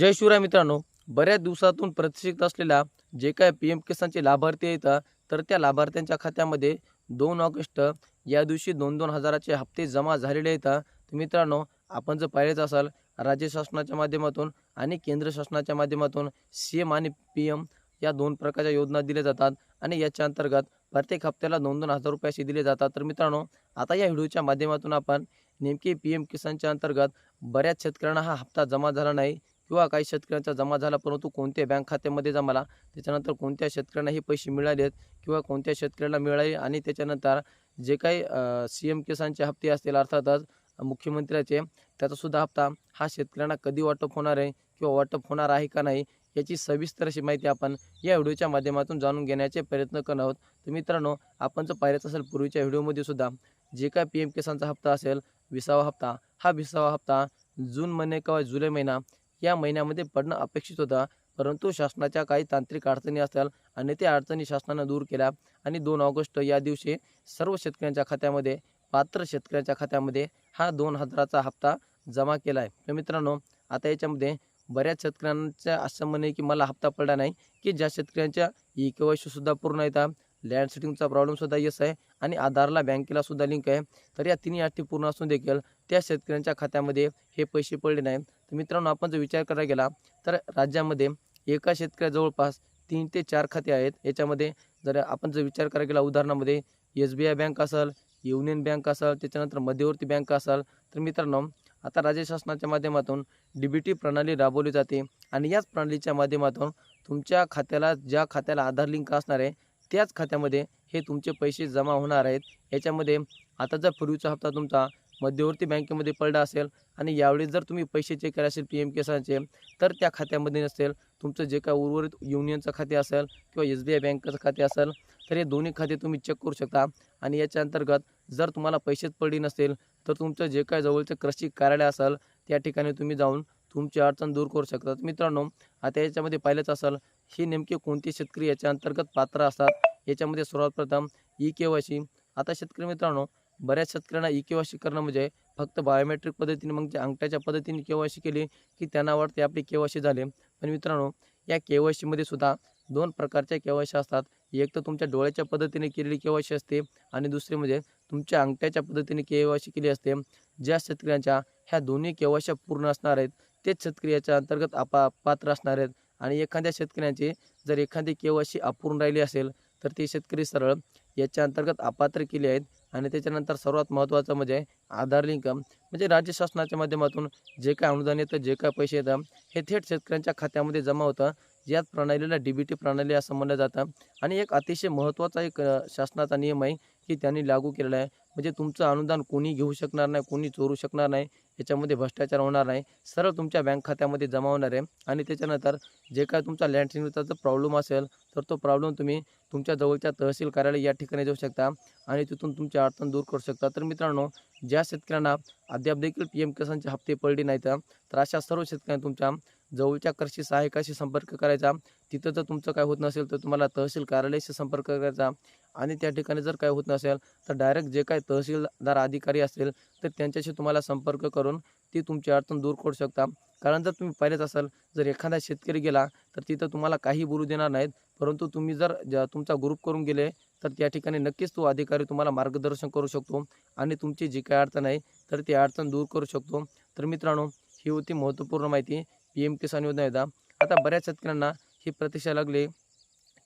जय शिवराय मित्रांनो बऱ्याच दिवसातून प्रतिष्ठित असलेल्या जे काय पी एम किसानचे लाभार्थी येतात तर त्या लाभार्थ्यांच्या खात्यामध्ये दोन ऑगस्ट या दिवशी दोन दोन हजाराचे हप्ते जमा झालेले येतात तर मित्रांनो आपण जर पाहिलेच असाल राज्य शासनाच्या माध्यमातून आणि केंद्र शासनाच्या माध्यमातून सी एम आणि पी एम या दोन प्रकारच्या योजना दिल्या जातात आणि याच्या अंतर्गत प्रत्येक हप्त्याला दोन दोन हजार रुपये असे दिले जातात. तर मित्रांनो आता या व्हिडिओच्या माध्यमातून आपण नेमके पी एम किसानच्या अंतर्गत बऱ्याच शेतकऱ्यांना हा हप्ता जमा झाला नाही किंवा काही शेतकऱ्यांचा जमा झाला परंतु कोणत्या बँक खात्यामध्ये जमाला त्याच्यानंतर कोणत्या शेतकऱ्यांना हे पैसे मिळाले आहेत किंवा कोणत्या शेतकऱ्याला मिळाले आणि त्याच्यानंतर जे काही सी एम किसानचे हप्ते असतील अर्थातच मुख्यमंत्र्याचे त्याचासुद्धा हप्ता हा शेतकऱ्यांना कधी वाटप होणार आहे किंवा वाटप होणार आहे का नाही याची सविस्तर अशी माहिती आपण या व्हिडिओच्या माध्यमातून जाणून घेण्याचे प्रयत्न करणार आहोत. तर मित्रांनो आपण जर पाहिलंच असेल पूर्वीच्या व्हिडिओमध्ये सुद्धा जे काय पी एम किसानचा हप्ता असेल विसावा हप्ता हा विसावा हप्ता जून महिने किंवा जुलै महिना या महिन्यामध्ये पडणं अपेक्षित होता. परंतु शासनाच्या काही तांत्रिक अडचणी असतात आणि त्या अडचणी शासनानं दूर केल्या आणि दोन ऑगस्ट या दिवशी सर्व शेतकऱ्यांच्या खात्यामध्ये पात्र शेतकऱ्यांच्या खात्यामध्ये हा दोन हजाराचा हप्ता जमा केला आहे तर मित्रांनो आता याच्यामध्ये बऱ्याच शेतकऱ्यांचं असं म्हणे की मला हप्ता पडला नाही की ज्या शेतकऱ्यांच्या ई के वाय सुद्धा पूर्ण येतात लँड सेटिंगचा प्रॉब्लेमसुद्धा येस आहे आणि आधारला बँकेला सुद्धा लिंक आहे. तर या तिन्ही अटी पूर्ण असून देखील त्या शेतकऱ्यांच्या खात्यामध्ये हे पैसे पडले नाही तर मित्रांनो आपण जर विचार करायला गेला तर राज्यामध्ये एका शेतकऱ्या जवळपास तीन ते चार खाते आहेत. याच्यामध्ये जर आपण जर विचार करायला गेला उदाहरणामध्ये एस बी आय बँक असेल युनियन बँक असेल त्याच्यानंतर मध्यवर्ती बँक असेल तर मित्रांनो आता राज्य शासनाच्या माध्यमातून डी बी टी प्रणाली राबवली जाते आणि याच प्रणालीच्या माध्यमातून तुमच्या खात्याला ज्या खात्याला आधार लिंक असणार आहे त्याच खात्यामध्ये हे तुमचे पैसे जमा होणार आहेत. याच्यामध्ये आता जर पूर्वीचा हप्ता तुमचा मध्यवर्ती बँकेमध्ये पडला असेल आणि यावेळी जर तुम्ही पैसे चेक केले असेल पी एम किसानचे तर त्या खात्यामध्ये नसेल. तुमचं जे काय उर्वरित युनियनचं खाते असेल किंवा एस बी आय बँकेचं खाते असेल तर हे दोन्ही खाते तुम्ही चेक करू शकता. आणि याच्या अंतर्गत जर तुम्हाला पैसेच पडली नसेल तर तुमचं जे काय जवळचं कृषी कार्यालय असेल त्या ठिकाणी तुम्ही जाऊन तुमची अडचण दूर करू शकतात मित्रांनो आता याच्यामध्ये पाहिलंच असेल ही नेमके कोणते शेतकरी याच्या अंतर्गत पात्र असतात? याच्यामध्ये सर्वात प्रथम ई के वाय सी आता शेतकरी मित्रांनो बऱ्याच शेतकऱ्यांना ई के वाय सी करणं म्हणजे फक्त बायोमेट्रिक पद्धतीने मग अंगठ्याच्या पद्धतीने के वाय सी केली की त्यांना वाटते आपली के वाय सी झाले. पण मित्रांनो या के वाय सीमध्ये सुद्धा दोन प्रकारच्या के वाय सी असतात. एक तर तुमच्या डोळ्याच्या पद्धतीने केलेली के वाय सी असते आणि दुसरी म्हणजे तुमच्या अंगठ्याच्या पद्धतीने के वाय सी केली असते. ज्या शेतकऱ्यांच्या ह्या दोन्ही के वाय पूर्ण असणार आहेत तेच शेतकरी याच्या अंतर्गत आपा पात्र असणार आहेत. आणि एखाद्या शेतकऱ्यांची जर एखादी के वाय सी अपूर्ण राहिली असेल तर ते शेतकरी सरळ याच्या अंतर्गत अपात्र केले आहेत. आणि त्याच्यानंतर सर्वात महत्त्वाचं म्हणजे आधार लिंक म्हणजे राज्य शासनाच्या माध्यमातून जे काय अनुदान येतं जे काय पैसे येतं हे थेट शेतकऱ्यांच्या खात्यामध्ये जमा होतं. याच प्रणालीला डी बी टी प्रणाली असं म्हणलं जातं. आणि एक अतिशय महत्त्वाचा एक शासनाचा नियम आहे की त्यांनी लागू केलेला आहे. म्हणजे तुमचं अनुदान कोणी घेऊ शकणार नाही कोणी चोरू शकणार नाही. याच्यामध्ये भ्रष्टाचार होणार नाही. सरळ तुमच्या बँक खात्यामध्ये जमा होणार आहे. आणि त्याच्यानंतर जे काय तुमचा लँड सिग्नेचरचा जर प्रॉब्लेम असेल तर तो प्रॉब्लेम तुम्ही तुमच्या जवळच्या तहसील कार्यालय या ठिकाणी जाऊ शकता. आणि तिथून तुमची अडचण दूर करू शकता. तर मित्रांनो ज्या शेतकऱ्यांना अद्याप देखील पी एम किसानचे हप्ते पडले नाहीत तर अशा सर्व शेतकऱ्यांना तुमच्या जवळच्या कृषी सहायकाशी संपर्क करायचा. तिथं जर तुमचं काय होत नसेल तर तुम्हाला तहसील कार्यालयाशी संपर्क करायचा. आणि त्या ठिकाणी जर काय होत नसेल तर डायरेक्ट जे काय तहसीलदार अधिकारी असतील तर त्यांच्याशी तुम्हाला संपर्क करून ती तुमची अडचण दूर करू शकता. कारण जर तुम्ही पाहिलेच असाल जर एखादा शेतकरी गेला तर तिथं तुम्हाला काही बोलू देणार नाहीत. परंतु तुम्ही जर तुमचा ग्रुप करून गेले तर त्या ठिकाणी नक्कीच तो अधिकारी तुम्हाला मार्गदर्शन करू शकतो आणि तुमची जी काय अडचण आहे तर ती अडचण दूर करू शकतो. तर मित्रांनो ही होती महत्त्वपूर्ण माहिती. पी एम किसान योजना येतात आता बऱ्याच शेतकऱ्यांना ही प्रतीक्षा लागली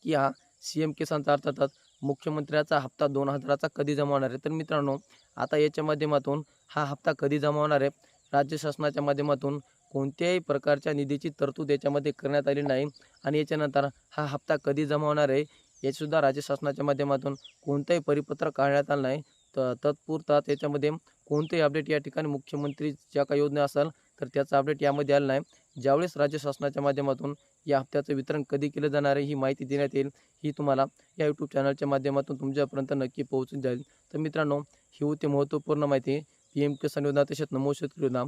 की हा सी एम किसानचा अर्थातच मुख्यमंत्र्याचा हप्ता दोन हजाराचा कधी जमा होणार आहे? तर मित्रांनो आता याच्या माध्यमातून हा हप्ता कधी जमा होणार आहे? राज्य शासनाच्या माध्यमातून कोणत्याही प्रकारच्या निधीची तरतूद याच्यामध्ये करण्यात आली नाही आणि याच्यानंतर हा हप्ता कधी जमा होणार आहे याचीसुद्धा राज्य शासनाच्या माध्यमातून कोणतंही परिपत्र काढण्यात आलं नाही. तर तत्पुरता त्याच्यामध्ये कोणतेही अपडेट या ठिकाणी मुख्यमंत्री ज्या काही योजना असेल तर त्याचं अपडेट यामध्ये आलं नाही. ज्यावेळेस राज्य शासनाच्या माध्यमातून या हप्त्याचं वितरण कधी केलं जाणार आहे ही माहिती देण्यात येईल. ही तुम्हाला या यूट्यूब चॅनलच्या माध्यमातून तुमच्यापर्यंत नक्की पोहोचून जाईल. तर मित्रांनो ही होती महत्त्वपूर्ण माहिती. पी एम किसान योजना तसेच नमो शेतकरी योजना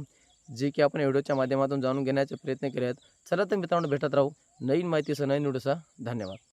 जे की आपण व्हिडिओच्या माध्यमातून जाणून घेण्याचे प्रयत्न केले आहेत चला तर मित्रांनो भेटत राहू नवीन माहितीसह नवीन व्हिडिओसह धन्यवाद.